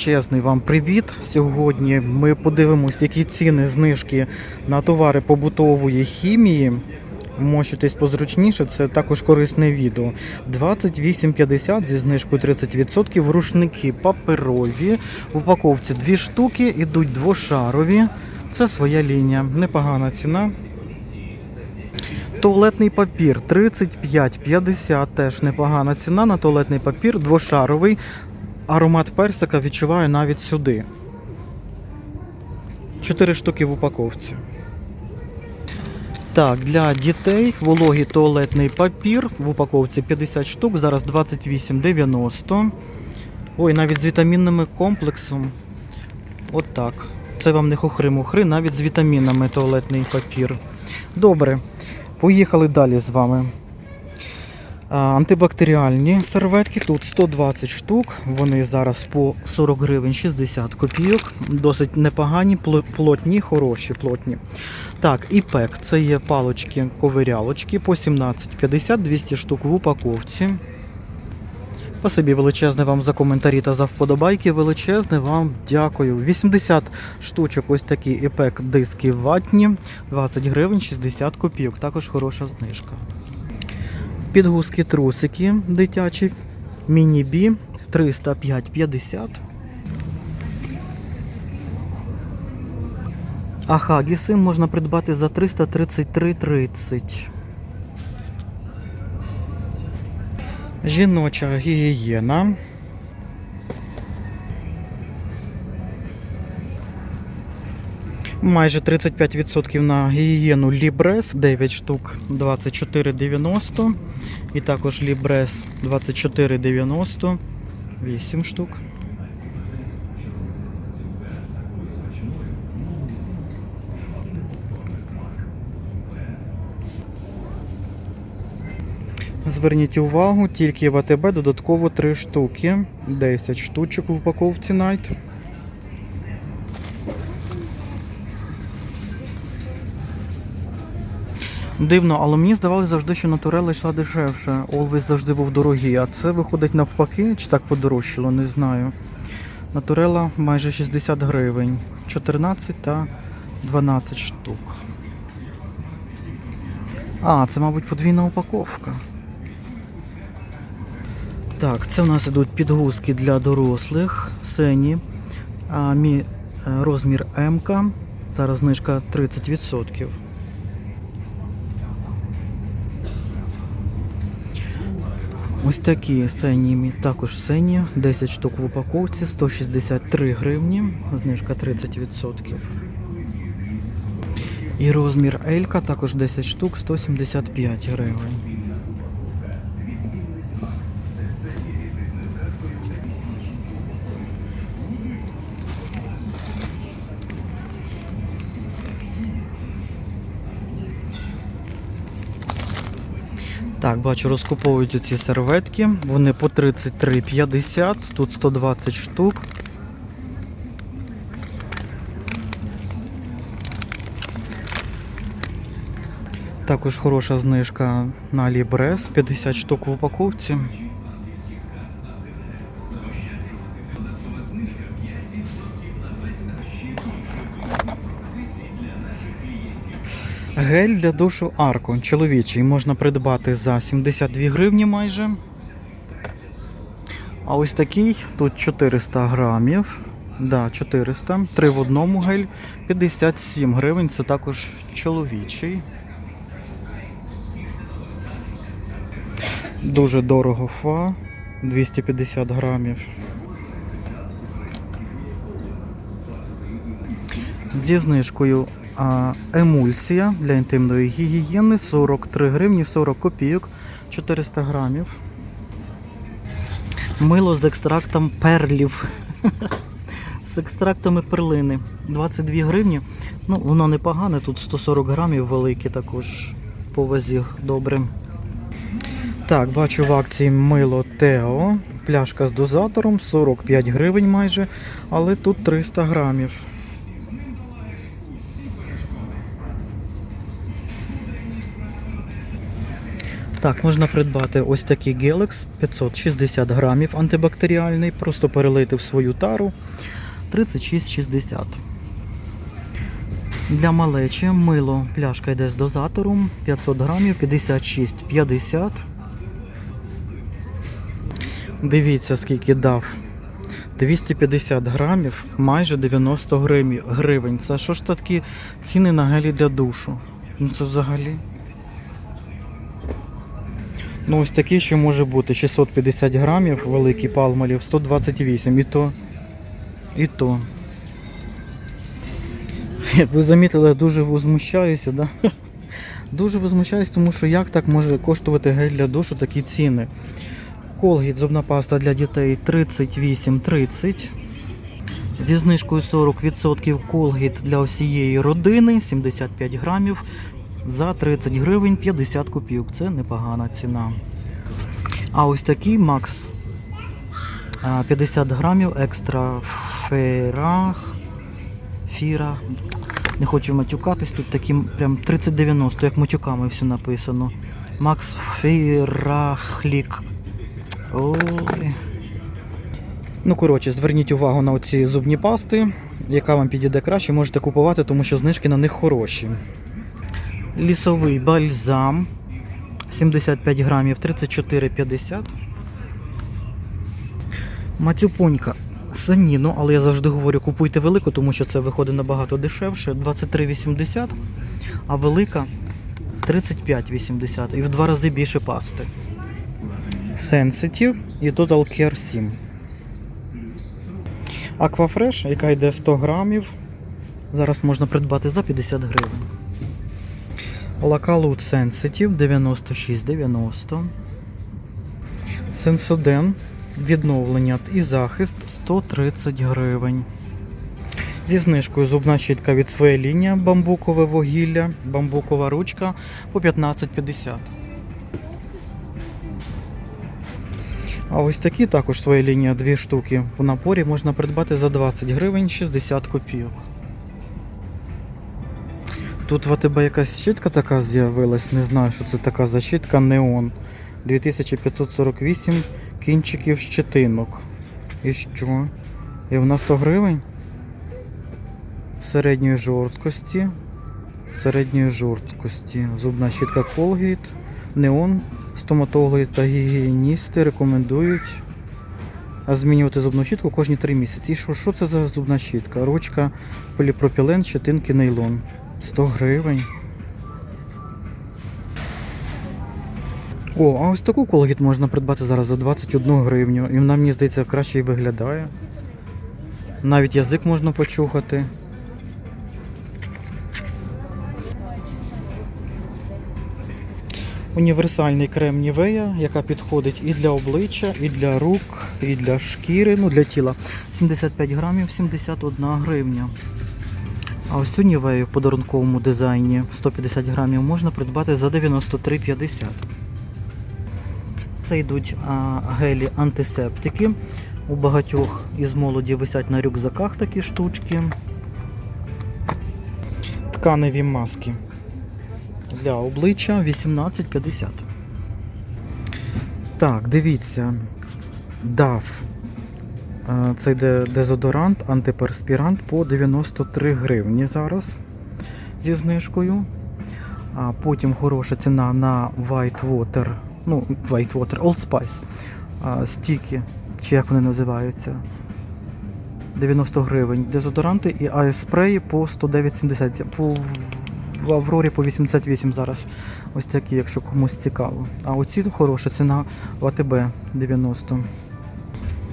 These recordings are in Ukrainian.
величезний вам привіт. Сьогодні ми подивимось, які ціни знижки на товари побутової хімії. Мощитись позручніше, це також корисне відео. 28,50 зі знижкою 30%. Рушники паперові. В упаковці дві штуки, ідуть двошарові. Це своя лінія. Непогана ціна. Туалетний папір 35,50 теж непогана ціна на туалетний папір, двошаровий. Аромат персика відчуваю навіть сюди. 4 штуки в упаковці. Так, для дітей вологий туалетний папір в упаковці 50 штук, зараз 28,90. Ой, навіть з вітамінними комплексом. От. Це вам не хухри-мухри, навіть з вітамінами туалетний папір. Добре. Поїхали далі з вами. А, Антибактеріальні серветки. Тут 120 штук. Вони зараз по 40 гривень 60 копійок. Досить непогані, плотні, хороші, плотні. Так, і пек. Це є палочки, ковирялочки по 17,50, 200 штук в упаковці. Спасибі величезне вам за коментарі та за вподобайки. Величезне вам дякую. 80 штучок ось такі іпек диски ватні, 20 гривень 60 копійок. Також хороша знижка. Підгузки трусики дитячі, міні-бі 305,50. А хагіси можна придбати за 333,30. Жіноча гігієна. Майже 35% на гігієну Лібрес, 9 штук 24,90. І також Лібрес 24,90, 8 штук. Зверніть увагу, тільки в АТБ додатково 3 штуки, 10 штучок в упаковці Night. Дивно, але мені здавалося завжди, що натурела йшла дешевше. Always завжди був дорогий, а це виходить навпаки, чи так подорожчало, не знаю. Натурела майже 60 гривень, 14 та 12 штук. А, це, мабуть, подвійна упаковка. Так, це в нас ідуть підгузки для дорослих, сені, а, мі, е, розмір М. Зараз знижка 30%. Ось такі сені, мі- також сені, 10 штук в упаковці, 163 гривні, знижка 30%. І розмір Елька також 10 штук, 175 гривень. Так, бачу, розкуповують оці серветки. Вони по 33,50, тут 120 штук. Також хороша знижка на Алібрес, 50 штук в упаковці. Гель для душу Арко чоловічий можна придбати за 72 гривні майже. А ось такий тут 400 грамів. Да, 400. Три в одному гель 57 гривень. Це також чоловічий. Дуже дорого фа. 250 грамів. Зі знижкою емульсія для інтимної гігієни 43 гривні 40 копійок 400 грамів. Мило з екстрактом перлів. З екстрактами перлини. 22 гривні. Ну, воно непогане, тут 140 грамів велике також по вазі добре. Так, бачу в акції мило Тео. Пляшка з дозатором 45 гривень майже, але тут 300 грамів. Так, можна придбати ось такий Gelex 560 грамів антибактеріальний, просто перелити в свою тару 36,60. Для малечі мило пляшка йде з дозатором 500 грамів 56,50. Дивіться, скільки дав. 250 грамів, майже 90 гривень- гривень. Це що ж такі ціни на гелі для душу? Ну це взагалі. Ну ось такий ще може бути 650 грамів, великий палмолів, 128. І то. І то. Як ви замітили, я дуже возмущаюся, да? Дуже возмущаюсь, тому що як так може коштувати гель для душу такі ціни. Колгіт зубна паста для дітей 38,30. Зі знижкою 40% колгіт для усієї родини 75 грамів за 30 гривень 50 копійок. Це непогана ціна. А ось такий Макс 50 грамів екстра ферах. Фіра. Не хочу матюкатись, тут такі прям 3090, як матюками все написано. Макс Ферахлік. Ой. Ну, коротше, зверніть увагу на оці зубні пасти, яка вам підійде краще, можете купувати, тому що знижки на них хороші. Лісовий бальзам 75 грамів 34,50. Мацюпонька саніно, але я завжди говорю, купуйте велику, тому що це виходить набагато дешевше. 23,80, а велика 35,80 і в два рази більше пасти. Sensitive і Total Care 7. Aquafresh, яка йде 100 грамів. Зараз можна придбати за 50 гривень. Lacalute Sensitive 96,90. Sensoden відновлення і захист 130 гривень. Зі знижкою зубна щітка від своєї лінії бамбукове вугілля, бамбукова ручка по 15,50. А ось такі також своя лінія дві штуки в напорі можна придбати за 20 гривень 60 копійок. Тут в АТБ якась щітка така з'явилась, не знаю, що це така за щітка Неон. 2548 кінчиків щетинок. І що? І вона 100 гривень? Середньої жорсткості. Середньої жорсткості. Зубна щітка Colgate. Неон. Стоматологи та гігієністи рекомендують змінювати зубну щітку кожні 3 місяці. І що, що це за зубна щітка? Ручка, поліпропілен, щетинки, нейлон. 100 гривень. О, а ось таку колгіт можна придбати зараз за 21 гривню. І вона, мені здається, краще і виглядає. Навіть язик можна почухати. Універсальний крем Нівея, яка підходить і для обличчя, і для рук, і для шкіри, ну для тіла. 75 грамів, 71 гривня. А ось цю нівею в подарунковому дизайні 150 грамів можна придбати за 93,50. Це йдуть гелі антисептики. У багатьох із молоді висять на рюкзаках такі штучки. Тканеві маски для обличчя 18,50. Так, дивіться. DAF. Е, Це йде дезодорант, антиперспірант по 93 гривні зараз зі знижкою. А потім хороша ціна на White Water, ну, White Water, Old Spice. Стіки, чи як вони називаються. 90 гривень. Дезодоранти і айспреї по 109,70. По в Аврорі по 88 зараз. Ось такі, якщо комусь цікаво. А оці хороша ціна в АТБ 90.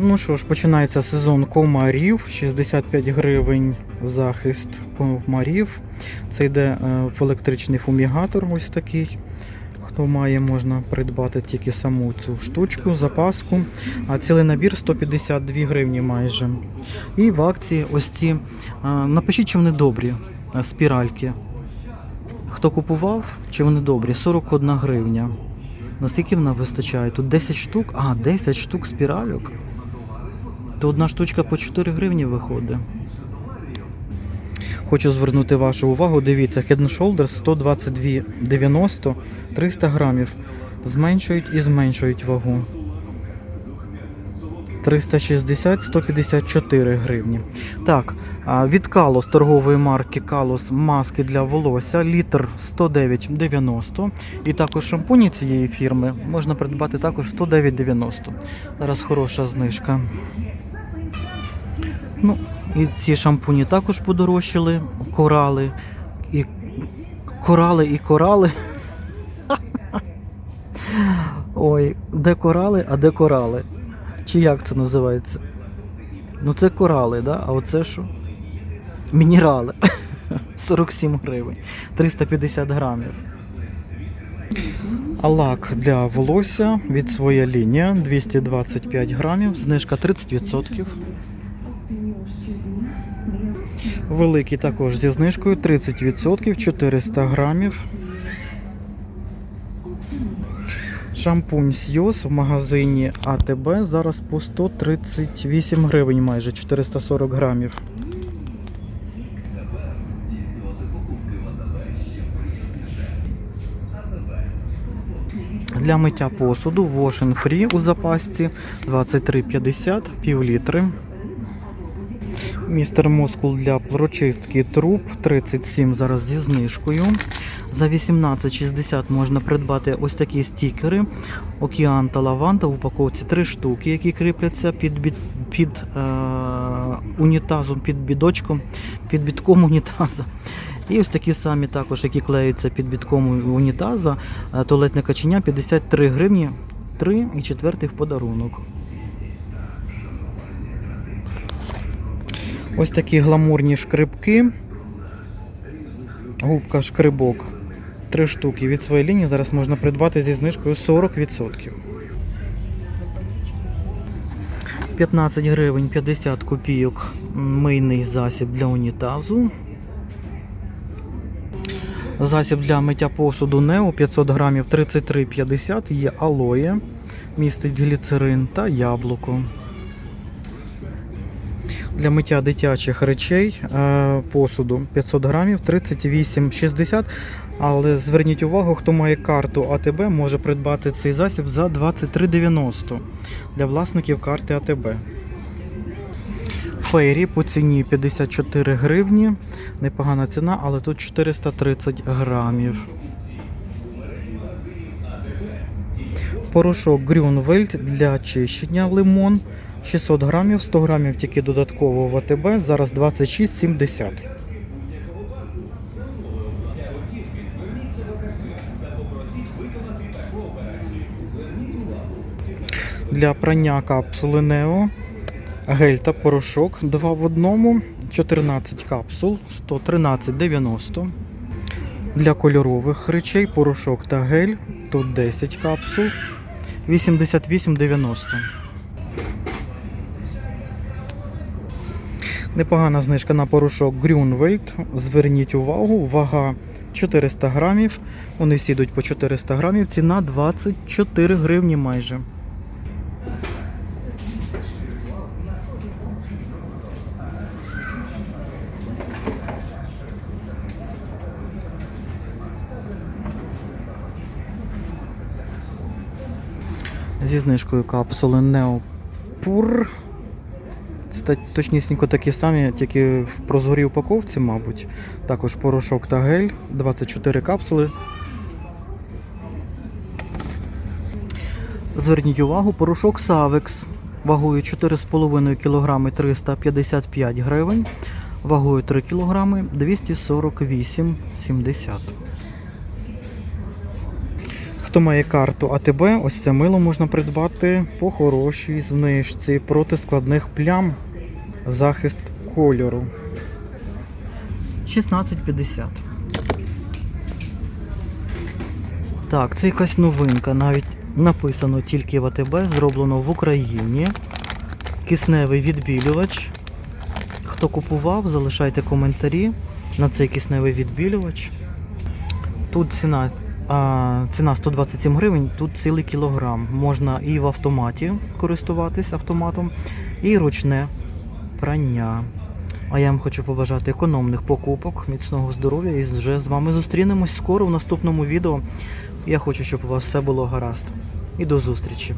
Ну що ж, починається сезон комарів. 65 гривень захист комарів. Це йде е, в електричний фумігатор, ось такий. Хто має, можна придбати тільки саму цю штучку, запаску. А цілий набір 152 гривні майже. І в акції ось ці. е, Напишіть, чи вони добрі е, спіральки. Хто купував, чи вони добрі? 41 гривня. Наскільки вона вистачає? Тут 10 штук. А, 10 штук спіральок. То одна штучка по 4 гривні виходить. Хочу звернути вашу увагу. Дивіться, Head Shoulders 122,90 300 грамів. Зменшують і зменшують вагу. 360-154 гривні. Так, від Калос торгової марки Калос маски для волосся, літр 109,90. І також шампуні цієї фірми можна придбати також 109,90. Зараз хороша знижка. Ну, і ці шампуні також подорожчали, корали і корали і корали. Ой, де корали, а де корали? Чи як це називається? Ну це корали, да? а оце що? Мінерали. 47 гривень. 350 грамів. А лак для волосся від своя лінія 225 грамів, знижка 30%. Великий також зі знижкою 30%, 400 грамів. Шампунь Сйоз в магазині АТБ зараз по 138 гривень майже 440 грамів. Для миття посуду Wash and Free у запасці 23,50 пів літри. Містер Москул для прочистки труб 37 зараз зі знижкою. За 18,60 можна придбати ось такі стікери. Океан та лаванда в упаковці 3 штуки, які кріпляться під, бід, під е, унітазом, під бідочком, під бідком унітаза. І ось такі самі також, які клеються під бідком унітаза. Е, Туалетне каченя 53 гривні, 3 і 4 в подарунок. Ось такі гламурні шкрибки. Губка шкрибок. Три штуки від своєї лінії зараз можна придбати зі знижкою 40%. 15 гривень 50 копійок мийний засіб для унітазу. Засіб для миття посуду Нео 500 грамів 33,50 є алоє, містить гліцерин та яблуко. Для миття дитячих речей е, посуду 500 грамів 38,60. Але зверніть увагу, хто має карту АТБ, може придбати цей засіб за 23,90 для власників карти АТБ. Фейрі по ціні 54 гривні. Непогана ціна, але тут 430 грамів. Порошок Грюнвельд для чищення лимон 600 грамів, 100 грамів тільки додатково в АТБ, зараз 26,70. Для прання капсули Нео гель та порошок 2 в одному, 14 капсул, 113,90. Для кольорових речей порошок та гель, тут 10 капсул, 88,90. Непогана знижка на порошок Grünwald. Зверніть увагу, вага 400 грамів. Вони всі йдуть по 400 грамів, ціна 24 гривні майже. Зі знижкою капсули Neopur. Точнісінько такі самі, тільки в прозорій упаковці, мабуть. Також порошок та гель, 24 капсули. Зверніть увагу, порошок Savex вагою 4,5 кг 355 гривень, вагою 3 кг 248,70. Хто має карту АТБ, ось це мило можна придбати по хорошій знижці проти складних плям. Захист кольору. 16,50. Так, це якась новинка. Навіть написано тільки в АТБ, зроблено в Україні. Кисневий відбілювач. Хто купував, залишайте коментарі на цей кисневий відбілювач. Тут ціна а, ціна 127 гривень, тут цілий кілограм. Можна і в автоматі користуватись автоматом, і ручне прання. А я вам хочу побажати економних покупок, міцного здоров'я і вже з вами зустрінемось скоро в наступному відео. Я хочу, щоб у вас все було гаразд. І до зустрічі!